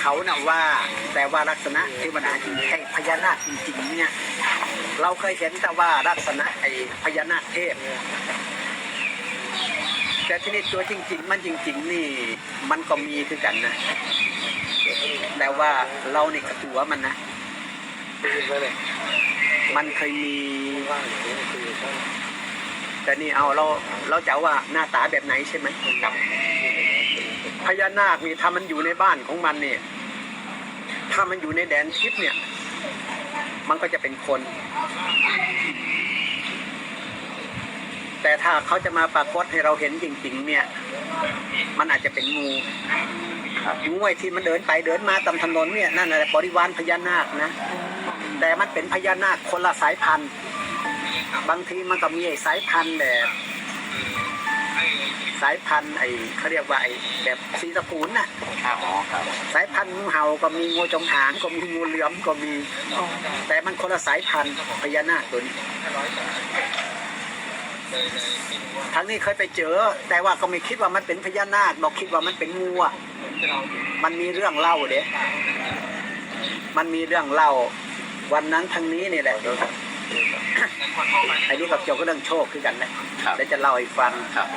เขาน่ะว่าแต่ว่าลักษณะเทวดาจริงไอ้พญานาคจริงๆเนี่ยเราเคยเห็นแต่ว่าลักษณะไอ้พญานาคเทพแต่ที่นี่ตัวจริง ๆ มันจริง ๆ นี่มันก็มีคือกันนะแต่ว่าเรานี่กระตัวมันนะมันเคยมีแต่นี่เอาเราเราจะว่าหน้าตาแบบไหนใช่ไหมครับ พญานาคนี่ถ้ามันอยู่ในบ้านของมันเนี่ย ถ้ามันอยู่ในแดนทิพย์เนี่ย มันก็จะเป็นคน แต่ถ้าเขาจะมาปรากฏให้เราเห็นจริง ๆ เนี่ย มันอาจจะเป็นงูงูไอ้ที่มันเดินไปเดินมาตามถนนเนี่ยนั่นแหละบริวารพญานาคนะแต่มันเป็นพญานาคคนละสายพันธุ์ บางทีมันก็มีสายพันธุ์แบบ สายพันธุ์ไอ้เขาเรียกว่าไอ้แบบสีตระกูลน่ะอ๋อครับสายพันธุ์งูเห่าก็มีงูจงอางก็มีงูเหลือมก็มี แต่มันคนละสายพันธุ์พญานาคตัวนี้ทั้งนี้เคยไปเจอ แต่ว่าก็ไม่คิดว่ามันเป็นพญานาคดอกคิดว่ามันเป็นงูอะมันมีเรื่องเล่าเด้มันมีเรื่องเล่า วันนั้นทางนี้นี่แหละไอ้นี่กับเกี่ยวกับเรื่องโชคคือกันนะครับเดี๋ยวจะเล่าให้ฟัง ครับ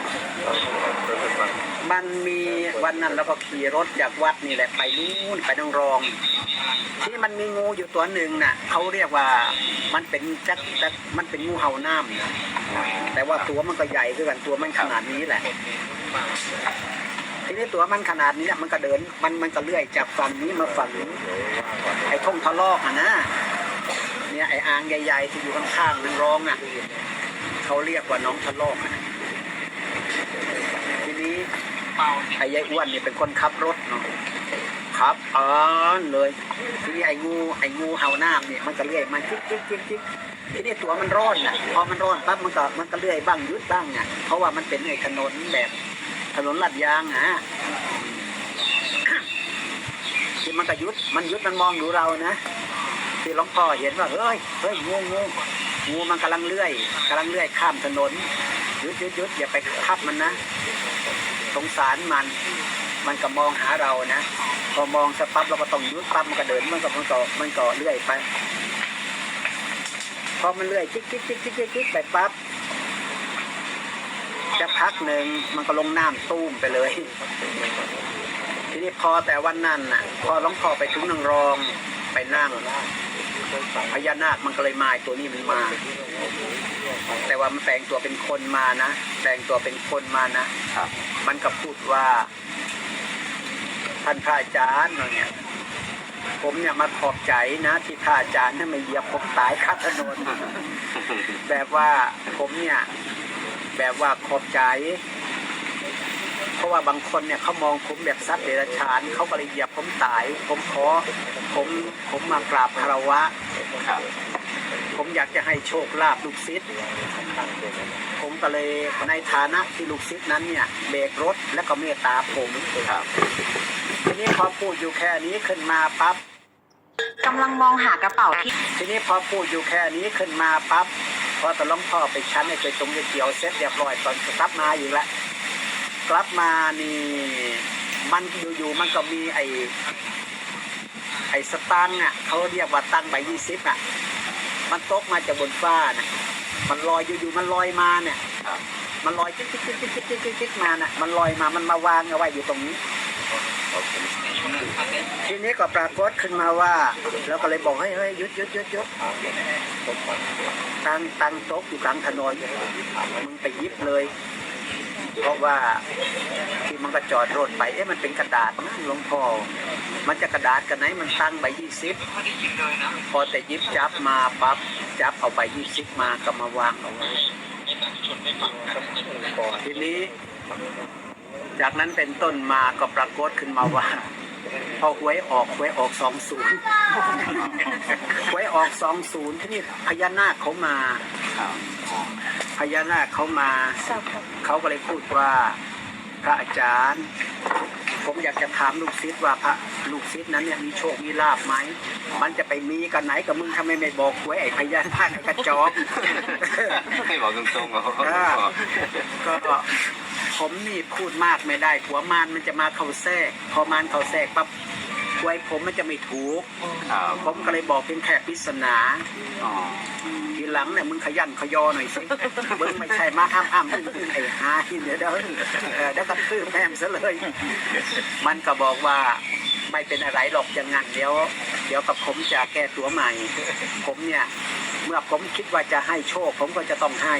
มันมีวันนั้นเราก็ขี่รถจากวัดนี่แหละไปนู่นไปนางรอง ที่มันมีงูอยู่ตัวหนึ่งน่ะเขาเรียกว่ามันเป็นจักจักมันเป็นงูเห่าน้ำนะแต่ว่าตัวมันก็ใหญ่คือกันตัวมันขนาดนี้แหละ ทีนี้ตัวมันขนาดนี้มันก็เดิน มันมันก็เลื่อยจากฝั่งนี้มาฝั่งนี้ไอ้ท่งทะลอกอะนะ เนี่ยไอ้อ่างใหญ่ ๆ ที่อยู่ข้างๆนางรองอะเขาเรียกว่าน้องทะลอกอะทีนี้ไอ้ยายอ้วนเนี่ยเป็นคนขับรถเนาะขับอ่อนเลยทีนี้ไอ้งูไอ้งูเห่าน้ำเนี่ยมันก็เลื่อยมาจิ๊กจิ๊กจิ๊กจิ๊กทีนี้ตัวมันร้อนน่ะพอมันร้อนปั๊บมันก็มันก็เลื่อยบ้างยุดบ้างอะเพราะว่ามันเป็นไอ้ถนนแบบถนนลาดยางอะที่มันก็ยุดมันยุดมันมองดูเรานะ ที่หลวงพ่อเห็นว่าเฮ้ยเฮ้ยงูงูงูมันกำลังเลื่อยกำลังเลื่อยข้ามถนนยุดยุดยุดอย่าไปทับมันนะสงสารมัน มันก็มองหาเรานะพอมองสักปั๊บเราก็ต้องยุดปั๊บมันก็เดินมันก็มันก็มันก็เลื่อยไปพอมันเลื่อยจิ๊กจิ๊กจิ๊กจิ๊กจิ๊กไปปั๊บจะพักหนึ่งมันก็ลงน้ำตุ้มไปเลย ทีนี้พอแต่วันนั้นน่ะ พอหลวงพ่อไปถึงนางรองไปนั่ง พญานาคมันก็เลยมาไอ้ตัวนี้มันมา แต่ว่ามันแปลงตัวเป็นคนมานะแปลงตัวเป็นคนมานะครับมันก็พูดว่าท่านพระอาจารย์เนี่ยผมเนี่ยมาขอบใจนะที่พระอาจารย์ให้มาเหยียบผมตายข้างถนนแบบว่าผมเนี่ย แบบว่าขอบใจเพ ราะว่าบางคนเนี่ยเขามองผมแบบสัตว์เดรัจฉานเขาก็เลยเหยียบผมตาย ผมขอผมผมมากราบคารวะครับผมอยากจะให้โชคลาภลูกศิษย์ผมก็เลยในฐานะที่ลูกศิษย์นั้นเนี่ยเบรกรถแล้วก็เมตตาผมครับทีนี้พอพูดอยู่แค่นี้ขึ้นมาปั๊บกำลังมองหากระเป๋าที่ทีนี้พอพูดอยู่แค่นี้ขึ้นมาปั๊บพอตะล้องพ่อไปชั้นไอ้ไปตรงเกี่ยวเสร็จเรียบร้อยตอนกลับมาอยู่แล้ว กลับมานี่มันอยู่ๆมันก็มีไอ้ไอสตังอะเขาเรียกว่าตังใบยี่สิบอะ มันตกมาจากบนฟ้านะมันลอยอยู่ๆมันลอยมาเนี่ยมันลอยจิ๊กจิ๊กจิ๊กจิ๊กจิ๊กมาเน่ะมันลอยมามันมาวางเอาไว้อยู่ตรงนี้ทีนี้ก็ปรากฏขึ้นมาว่า แล้วก็เลยบอกให้เฮ้ยยุดยุดยุดยุดตั้งตั้งโต๊ะอยู่กลางถนนมึงไปยิบเลย เพราะว่าที่มันก็จอดรถไปเอ๊ะมันเป็นกระดาษนะหลวงพ่อมันจะกระดาษกันไหนมันตั้งใบยี่สิบพอแต่ยิบจับมาปั๊บจับเอาใบยี่สิบมาก็มาวางเอาไว้ทีนี้ จากนั้นเป็นต้นมาก็ปรากฏขึ้นมาว่าพอหวยออกหวยออกสองศูนย์หวยออกสองศูนย์ที่นี่พญานาคเขามา ญานาคเขามาเขาก็เลยพูดว่าพระอาจารย์ ผมอยากจะถามลูกศิษย์ว่าพระลูกศิษย์นั้นเนี่ยมีโชคมีลาบไหมมันจะไปมีกันไหนกับมึงทำไมไม่บอกหวยไอ้พญานาคไอ้กระจอกให้บอกตรงๆเหรออ่าก็ผมนี่พูดมากไม่ได้หัวมานมันจะมาเข้าแทรก พอมานเข้าแทรกปั๊บไว้ผมมันจะไม่ถูกครับผมก็เลยบอกเพียงแค่ปริศนาอ๋อ ทีหลังเนี่ยมึงขยันขยอหน่อยสิมึงไม่ใช่มาอ้ำอ้ำมึงไอ้หาเดี๋ยวเดี๋ยวเออเดี๋ยวก็ตื้อแม่มซะเลย มันก็บอกว่าไม่เป็นอะไรหรอกอย่างงั้นเดี๋ยว เดี๋ยวกับผมจะแก้ตัวใหม่ ผมเนี่ยเมื่อผมคิดว่าจะให้โชค ผมก็จะต้องให้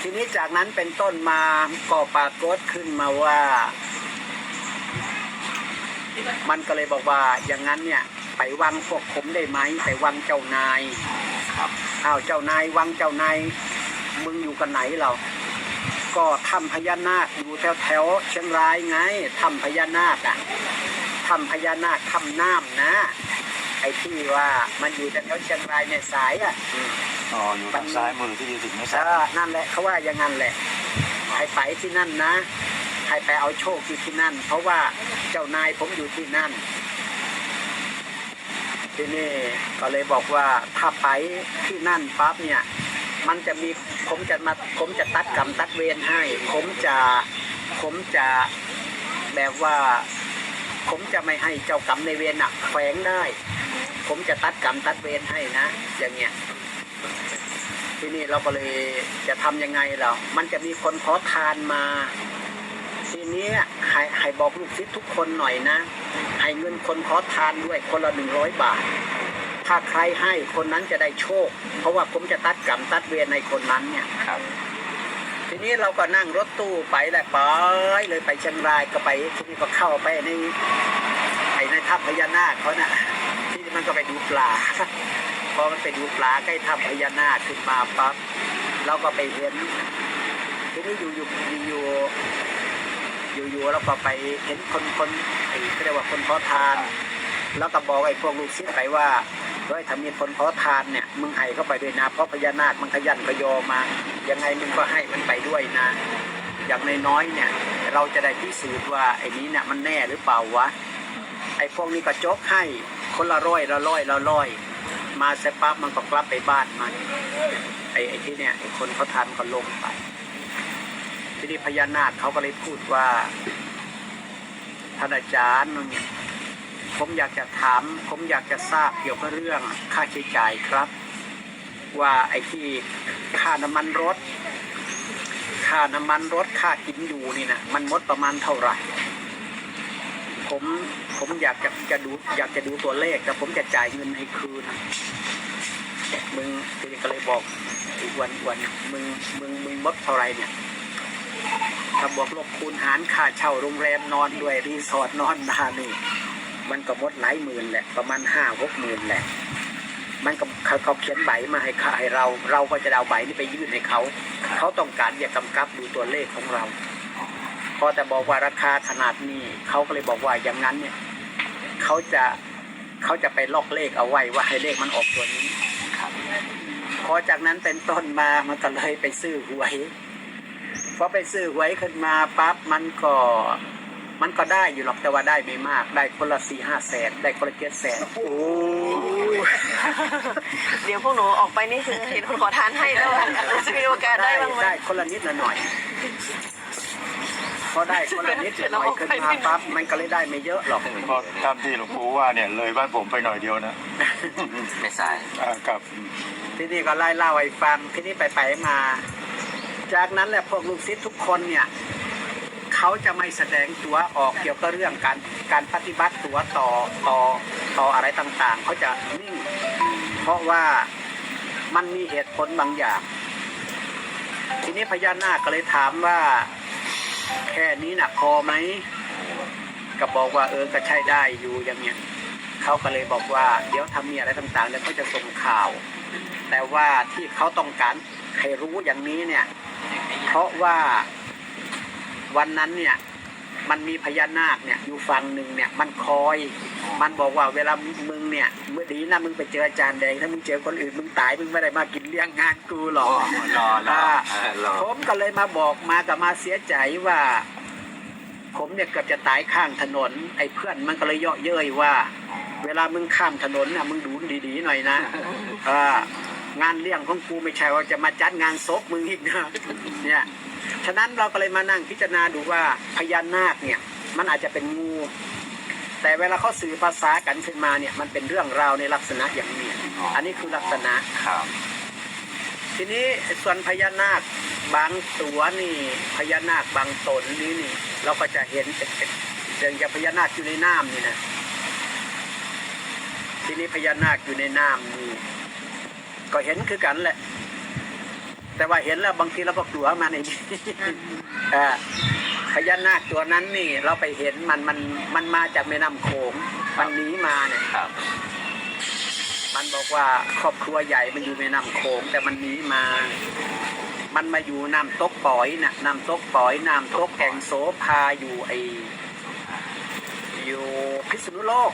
ทีนี้จากนั้นเป็นต้นมาก็ปรากฏขึ้นมาว่า มันก็เลยบอกว่าอย่างนั้นเนี่ย ไปวังพวกผมได้ไหมไปวังเจ้านายครับอ้าวเจ้านายวังเจ้านายมึงอยู่กันไหนเรา ก็ทำพญานาคอยู่แถวแถวๆเชียงรายไงทำพญานาคอะทำพญานาคทำน้ำนะ ไอ้ที่ว่ามันอยู่แถวๆเชียงรายในสายอะอ๋ออยู่ทางซ้ายมือที่จะถึงไม่เอใช่อนั่นแหละเขาว่าอย่างนั้นแหละให้ไปที่นั่นนะให้ไปเอาโชคอยู่ที่นั่น เพราะว่าเจ้านายผมอยู่ที่นั่น ทีนี่ก็เลยบอกว่าถ้าไปที่นั่นปั๊บเนี่ย มันจะมีผมจะมาผมจะตัดกรรมตัดเวรให้ ผมจะผมจะแบบว่า ผมจะไม่ให้เจ้ากรรมในเวรน่ะแฝงได้ ผมจะตัดกรรมตัดเวรให้นะ อย่างเงี้ยที่นี่เราก็เลยจะทำยังไงเรา มันจะมีคนขอทานมา นี้ให้ให้บอกลูกศิษย์ทุกคนหน่อยนะ ให้เงินคนขอทานด้วยคนละหนึ่งร้อยบาท ถ้าใครให้คนนั้นจะได้โชค เพราะว่าผมจะตัดกรรมตัดเวรในคนนั้นเนี่ยครับ ทีนี้เราก็นั่งรถตู้ไปแหละไปเลยไปเชียงรายก็ไปทีนี้ก็เข้าไปในไอ้ในถ้ำพญานาคเขาน่ะที่มันก็ไปดูปลาพอมันไปดูปลาใกล้ถ้ำพญานาคขึ้นมาปั๊บเราก็ไปเห็นทีนี้อยู่อยู่อยู่ อยู่อยู่เราก็ไปเห็นคนคนไอ้เขาเรียกว่าคนขอทาน แล้วก็บอกไอ้พวกลูกศิษย์ไปว่าเฮ้ยถ้ามีคนขอทานเนี่ยมึงให้เข้าไปด้วยนะเพราะพญานาคมันขยันขยอมา ยังไงมึงก็ให้มันไปด้วยนะ อย่างน้อยๆเนี่ย เราจะได้พิสูจน์ว่าไอ้นี้เนี่ยมันแน่หรือเปล่าวะไอ้พวกนี้ก็จกให้คนละร้อยละร้อยละร้อย มาเสร็จปั๊บมันก็กลับไปบ้านมันไอ้ไอ้ที่เนี่ยไอ้คนเขาทานก็ลงไป ทีนี้พญานาคเขาก็เลยพูดว่าท่านอาจารย์เนี่ยผมอยากจะถาม ผมอยากจะทราบเกี่ยวกับเรื่องค่าใช้จ่ายครับ ว่าไอ้ที่ค่าน้ำมันรถ ค่าน้ำมันรถค่ากินอยู่นี่นะมันมดประมาณเท่าไหร่ ผมผมอยากจะจะดูอยากจะดูตัวเลขแต่ผมจะจ่ายเงินให้คืนมึงทีนี้ก็เลยบอกอีกวันวันมึงมึงมึงมดเท่าไหร่เนี่ย ถ้าบวกลบคูณหารค่าเช่าโรงแรมนอนด้วยรีสอร์ทนอนนานี่ มันก็หมดหลายหมื่นแหละ ประมาณห้าหกหมื่นแหละ มันก็เขาเขาเขียนใบมาให้ค่าให้เรา เราก็จะเอาใบนี้ไปยื่นให้เขา เขาต้องการอยากกำกับดูตัวเลขของเรา พอแต่บอกว่าราคาขนาดนี้ เขาก็เลยบอกว่าอย่างนั้นเนี่ย เขาจะเขาจะไปลอกเลขเอาไว้ว่าให้เลขมันออกตัวนี้พอจากนั้นเป็นต้นมามันก็เลยไปซื้อหวย พอไปซื้อหวยขึ้นมาปั๊บมันก็ มันก็ได้อยู่หรอกแต่ว่าได้ไม่มาก ได้คนละสี่ห้าแสนได้คนละเจ็ดแสนโอ้เดี๋ยวพวกหนูออกไปนี่คือเห็นคนขอทานให้แล้วอะจะมีโอกาสได้บ้างไหมได้คนละนิดละหน่อยพอได้คนละนิดละหน่อยขึ้นมาปั๊บมันก็เลยได้ไม่เยอะหรอกเพราะตามที่หลวงปู่ว่าเนี่ยเลยบ้านผมไปหน่อยเดียวนะไม่ใช่อ่ากับ ทีนี้ก็ไล่เล่าให้ฟังทีนี้ไปไปๆมา จากนั้นแหละพวกลูกศิษย์ทุกคนเนี่ยเขาจะไม่แสดงตัวออกเกี่ยวกับเรื่องการการปฏิบัติตัวต่อต่อต่ออะไรต่างๆเขาจะนิ่ง เพราะว่ามันมีเหตุผลบางอย่าง ทีนี้พญานาคก็เลยถามว่าแค่นี้หน่ะพอไหมก็บอกว่าเออก็ใช่ได้อยู่อย่างเนี้ยเขาก็เลยบอกว่าเดี๋ยวทำมีอะไรต่างๆแล้วเขาจะส่งข่าว แต่ว่าที่เขาต้องการให้รู้อย่างนี้เนี่ย เพราะว่าวันนั้นเนี่ยมันมีพญานาคเนี่ยอยู่ฝั่งหนึ่งเนี่ยมันคอย มันบอกว่าเวลามึงเนี่ยเมื่อดีนะมึงไปเจออาจารย์แดงถ้ามึงเจอคนอื่นมึงตายมึงไม่ได้มากินเลี้ยงงานกูหรอกรอรอเออรอผมก็เลยมาบอกมากับมาเสียใจว่า ผมเนี่ยเกือบจะตายข้างถนน ไอ้เพื่อนมันก็เลยเยาะเย้ยว่า เวลามึงข้ามถนนน่ะมึงดูดีๆหน่อยนะเออ งานเลี้ยงของกูไม่ใช่ว่าจะมาจัดงานศพมึงอีกนะเนี่ยฉะนั้นเราก็เลยมานั่งพิจารณาดูว่าพญานาคเนี่ยมันอาจจะเป็นงู แต่เวลาเขาสื่อภาษากันขึ้นมาเนี่ยมันเป็นเรื่องราวในลักษณะอย่างนี้อันนี้คือลักษณะครับทีนี้ส่วนพญานาคบางตัวนี่พญานาคบางตนนี้นี่ เราก็จะเห็นเป็นเป็นเรื่องอย่างพญานาคอยู่ในน้ำนี่นะทีนี้พญานาคอยู่ในน้ำนี่ ก็เห็นคือกันแหละ แต่ว่าเห็นแล้วบางทีเราก็กลัวมันไอ้นี่เอ่อพญานาคตัวนั้นนี่ เราไปเห็นมันมันมันมาจากแม่น้ำโขงมันหนีมาเนี่ยครับมันบอกว่าครอบครัวใหญ่มันอยู่ในน้ำโขงแต่มันหนีมา มันมาอยู่น้ำตกปอยน่ะน้ำตกปอยน้ำตกแก่งโสภาอยู่ไออยู่พิษณุโลก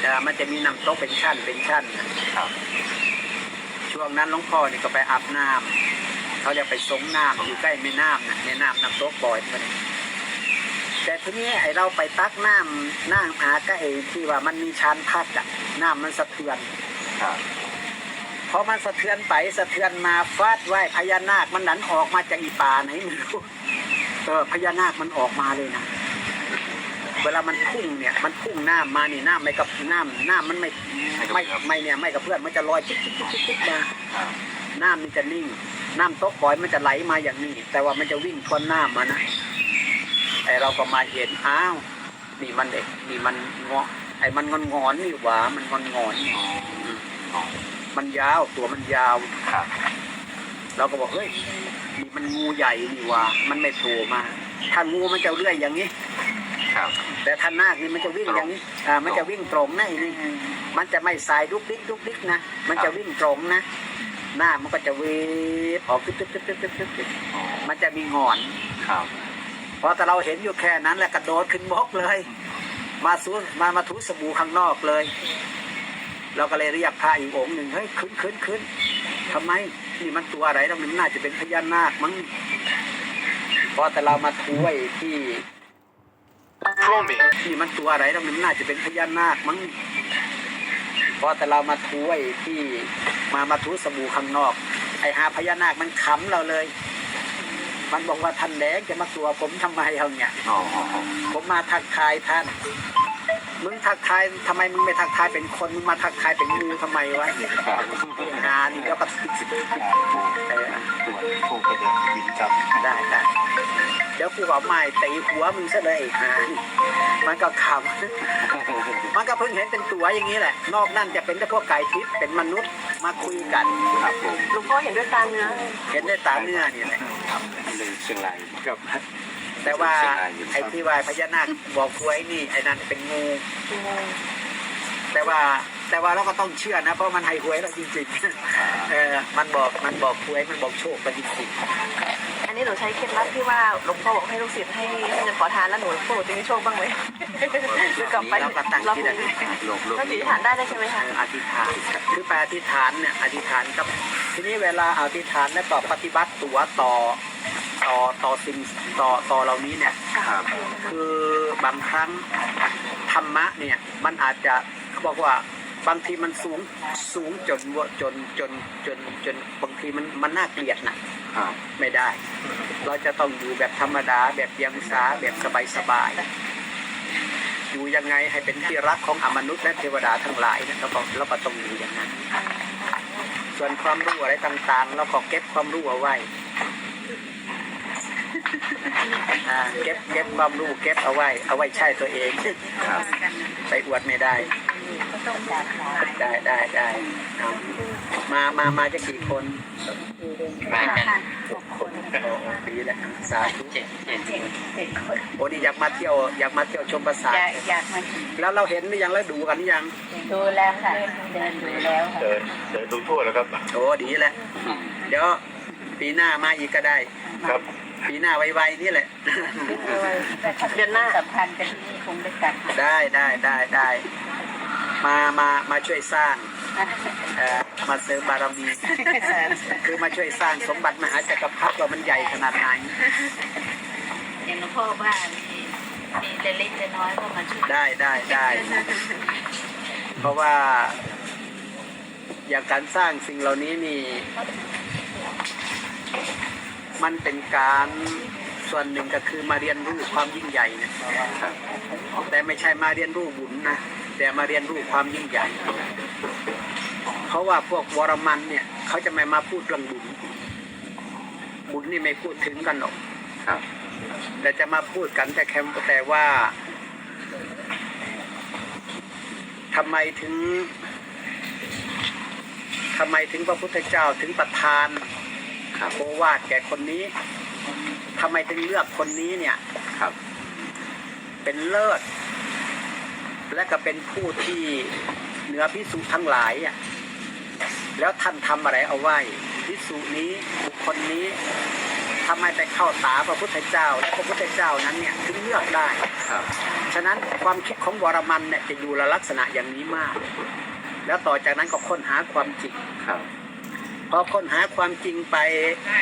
แต่มันจะมีน้ำตกเป็นชั้นเป็นชั้นน่ะครับ ช่วงนั้นหลวงพ่อนี่ก็ไปอาบน้ำเขาจะไปสงน้ำอยู่ใกล้แม่น้ำน่ะแม่น้ำน้ำตกปอยมันแต่ทีนี้ไอเราไปตักน้ำน้ำอาก็ไอที่ว่ามันมีชานพัดอะน้ำมันสะเทือนครับพอมันสะเทือนไปสะเทือนมาฟาดไหวพญานาคมันดันออกมาจากอีป่าไหนไม่รู้เออพญานาคมันออกมาเลยนะ เวลามันพุ่งเนี่ยมันพุ่งน้ำมานี่น้ำไม่กับน้ำน้ำมันไม่ไม่ไม่เนี่ยไม่กับเพื่อนมันจะลอยจิ๊บจิ๊บจิ๊บจิ๊บมาครับน้ำมันจะนิ่ง น้ำตกปล่อยมันจะไหลมาอย่างนี้ แต่ว่ามันจะวิ่งทวนน้ำมานะไอเราก็มาเห็นอ้าวนี่มันเด็กนี่มันงาะไอมันงอนงอนนี่หว่ามันงอนงอนมันยาวตัวมันยาวเราก็บอกเฮ้ยนี่มันงูใหญ่นี่หว่ามันไม่โผล่มาถ้างูมันจะเลื่อยอย่างนี้ ครับ แต่ถ้านาคนี่มันจะวิ่งอย่างนี้อ่ามันจะวิ่งตรงนะไอ้นี่มันจะไม่สายดุกดิกดุกดิกนะมันจะวิ่งตรงนะ หน้ามันก็จะเวฟออกตึ๊บตึ๊บตึ๊บตึ๊บตึ๊บตึ๊บตึ๊บอ๋อมันจะมีงอนครับพอแต่เราเห็นอยู่แค่นั้นแหละกระโดดขึ้นบกเลย มาสูมามาถูสบู่ข้างนอกเลยเราก็เลยเรียกพระอีกองค์หนึ่งเฮ้ยขึ้นขึ้นขึ้นทำไมนี่มันตัวอะไรแล้วมันน่าจะเป็นพญานาคมั้งพอแต่เรามาถูไอ้ที่นี่มันตัวอะไรแล้วมันน่าจะเป็นพญานาคมั้งพอแต่เรามาถูไอ้ที่มามาถูสบู่ข้างนอก ไอ้หาพญานาคมันขำเราเลย มันบอกว่าท่านแดงจะมากลัวผมทำไมเอาเนี่ยอ๋ออ๋ออ๋อผมมาทักทายท่าน มึงทักทายทำไมมึงไม่ทักทายเป็นคนมึงมาทักทายเป็นงูทำไมวะครับงานนี่ก็ปฏิสิทธิ์เออตัวพวกก็จะบินกลับได้ได้เดี๋ยวกูเอาไม้ตีหัวมึงซะเลยไอ้ห่านี่มันก็ขำมันก็เพิ่งเห็นเป็นตัวอย่างนี้แหละ นอกนั่นจะเป็นแต่พวกไก่ทิพย์เป็นมนุษย์มาคุยกันครับผมหลวงพ่อเห็นด้วยตาเนื้อเห็นด้วยตาเนื้อนี่แหละครับเลยเชียงรายครับ แต่ว่าไอ้ที่ว่าพญานาคบอกคุยนี่ไอ้นั่นเป็นงู แต่ว่าแต่ว่าเราก็ต้องเชื่อนะ เพราะมันให้หวยเราจริงๆเออมันบอกมันบอกหวยมันบอกโชคไปจริงอันนี้หนูใช้เคล็ดลับที่ว่าหลวงพ่อบอกให้ลูกศิษย์ให้ให้เงินขอทานแล้วหนูพวกหนูจะมีโชคบ้างไหมหรือกลับไปเราก็ตั้งเราที่คนั่งนโลกโลกถ้านี้สีฐานได้ได้ใช่ไหมเอคะออธิษฐานคือไปอธิษฐานเนี่ยอธิษฐานกับทีนี้เวลาอธิษฐานแล้วก็ปฏิบัติตัวต่อ ต่อต่อสิ่งต่อต่อเหล่านี้เนี่ยครับคือบางครั้งธรรมะเนี่ยมันอาจจะเขาบอกว่าบางทีมันสูงสูงจนว่าจนจนจนจนบางทีมันมันน่าเกลียดนะครับไม่ได้ เราจะต้องอยู่แบบธรรมดาแบบเยียงสาแบบสบายสบายๆอยู่ยังไงให้เป็นที่รักของอมนุษย์และเทวดาทั้งหลายนะเราก็เราก็ต้องอยู่อย่างนั้น ส่วนความรู้อะไรต่างๆ เราก็เก็บความรู้เอาไว้ อ่าเก็บเก็บความรู้เก็บเอาไว้ เอาไว้ใช้ตัวเองครับไปอวดไม่ได้ได้ได้ได้เอามามามาจะกี่คนมากันหกคนโอ้โหดีแล้วสาธุเจ็ดเจ็ดโอ้นี่อยากมาเที่ยวอยากมาเที่ยวชมปราสาทอยากอยากมาแล้วเราเห็นหรือยังแล้วดูกันหรือยังดูแล้วค่ะเดินดูแล้วค่ะเดินเดินดูทั่วแล้วครับโอ้ดีแหละเดี๋ยว ปีหน้ามาอีกก็ได้ ครับ ปีหน้าไวๆนี่แหละเดือนหน้าสัมพันธ์กันที่นี่คงได้กลับมาได้ได้ได้ได้มามามาช่วยสร้างเอ่อมาเสริมบารมีคือมาช่วยสร้างสมบัติมหาจักรพรรดิว่ามันใหญ่ขนาดไหนอย่างหลวงพ่อว่ามีมีเล็กๆน้อยๆก็มาช่วย ได้ได้ได้ เพราะว่า อย่างการสร้างสิ่งเหล่านี้นี่ มันเป็นการส่วนหนึ่งก็คือมาเรียนรู้ความยิ่งใหญ่นะแต่ไม่ใช่มาเรียนรู้บุญนะแต่มาเรียนรู้ความยิ่งใหญ่ เพราะว่าพวกวรมันเนี่ยเขาจะไม่มาพูดเรื่องบุญบุญนี่ไม่พูดถึงกันหรอกแต่จะมาพูดกันแต่แค่แต่ว่าทำไมถึงทำไมถึงพระพุทธเจ้าถึงประทาน ครับ โอวาทแก่คนนี้ทำไมถึงเลือกคนนี้เนี่ย ครับ เป็นเลิศ และก็เป็นผู้ที่เหนือพิสุทั้งหลายอะแล้วท่านทำอะไรเอาไว้พิสุนี้บุคคลนี้ทำไมไปเข้าตาพระพุทธเจ้า และพระพุทธเจ้านั้นเนี่ยถึงเลือกได้ ครับ ฉะนั้นความคิดของวรมันเนี่ยจะอยู่ละลักษณะอย่างนี้มาก แล้วต่อจากนั้นก็ค้นหาความจริงครับ พอค้นหาความจริงไป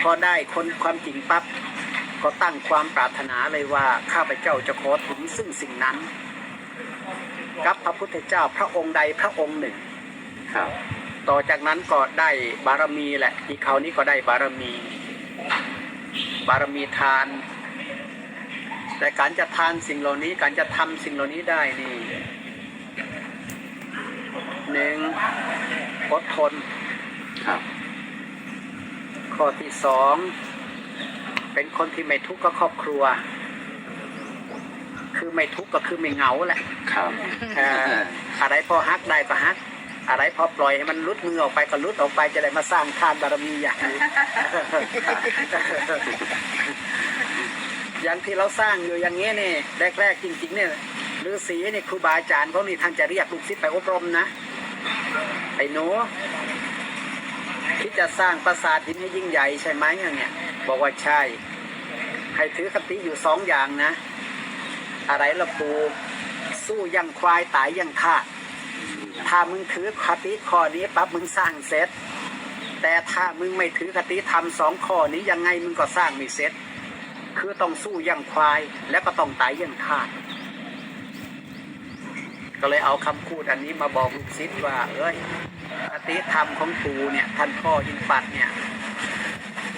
พอได้คนความจริงปั๊บก็ตั้งความปรารถนาเลยว่าข้าพเจ้าจะขอถึงซึ่งสิ่งนั้น กับพระพุทธเจ้าพระองค์ใดพระองค์หนึ่งครับ ต่อจากนั้นก็ได้บารมีแหละอีกคราวนี้ก็ได้บารมี บารมีทาน แต่การจะทานสิ่งเหล่านี้การจะทำสิ่งเหล่านี้ได้นี่หนึ่งอดทนครับ ข้อที่สองเป็นคนที่ไม่ทุกข์ก็ครอบครัว คือไม่ทุกข์ก็คือไม่เหงาแหละครับเอ่ออะไรพอฮักได้ก็ฮัก อะไรพอปล่อยให้มันลุดมือออกไปก็ลุดออกไปจะได้มาสร้างทานบารมีอย่างนี้อย่างที่เราสร้างอยู่อย่างนี้นี่แรกๆจริง ๆ เนี่ยฤาษีนี่ครูบาอาจารย์เขานี่ท่านจะเรียกลูกศิษย์ไปอบรมนะไอ้หนู ที่จะสร้างปราสาทหินให้ยิ่งใหญ่ใช่ไหมเนี่ย บอกว่าใช่ ให้ถือคติอยู่สองอย่างนะ อะไรละปู สู้ยังควายตายยังทาถ้ามึงถือคติข้อนี้ปั๊บมึงสร้างเสร็จ แต่ถ้ามึงไม่ถือคติทำสองข้อนี้ยังไงมึงก็สร้างไม่เสร็จ คือต้องสู้ยังควายแล้วก็ต้องตายยังทาก็เลยเอาคำพูดอันนี้มาบอกลูกศิษย์ว่า เอ้ย คติธรรมของปูเนี่ย ท่านพ่ออินปัดเนี่ย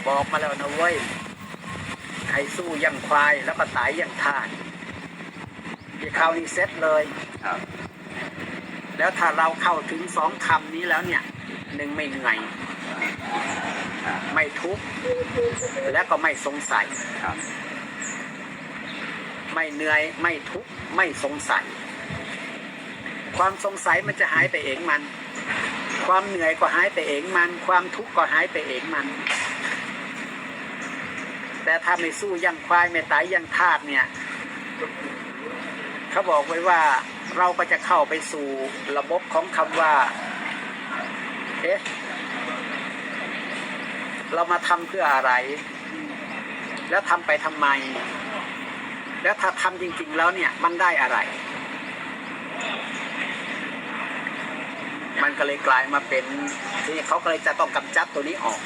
บอกมาแล้วนะเว้ยให้สู้ยังควายแล้วก็ตายยังทาสที่เขานี่เซ็ตเลยครับ แล้วถ้าเราเข้าถึงสองคำนี้แล้วเนี่ยหนึ่งไม่เหนื่อยไม่ทุกข์และก็ไม่สงสัยครับไม่เหนื่อยไม่ทุกข์ไม่สงสัย ความสงสัยมันจะหายไปเองมัน ความเหนื่อยก็หายไปเองมัน ความทุกข์ก็หายไปเองมัน แต่ถ้าไม่สู้ยังควายไม่ตายยังทาสเนี่ย เขาบอกไว้ว่าเราก็จะเข้าไปสู่ระบบของคำว่าเอ๊ะเรามาทำเพื่ออะไร แล้วทำไปทำไม แล้วถ้าทำจริง ๆ แล้วเนี่ยมันได้อะไร มันก็เลยกลายมาเป็นที่เขาก็เลยจะต้องกำจับตัวนี้ออก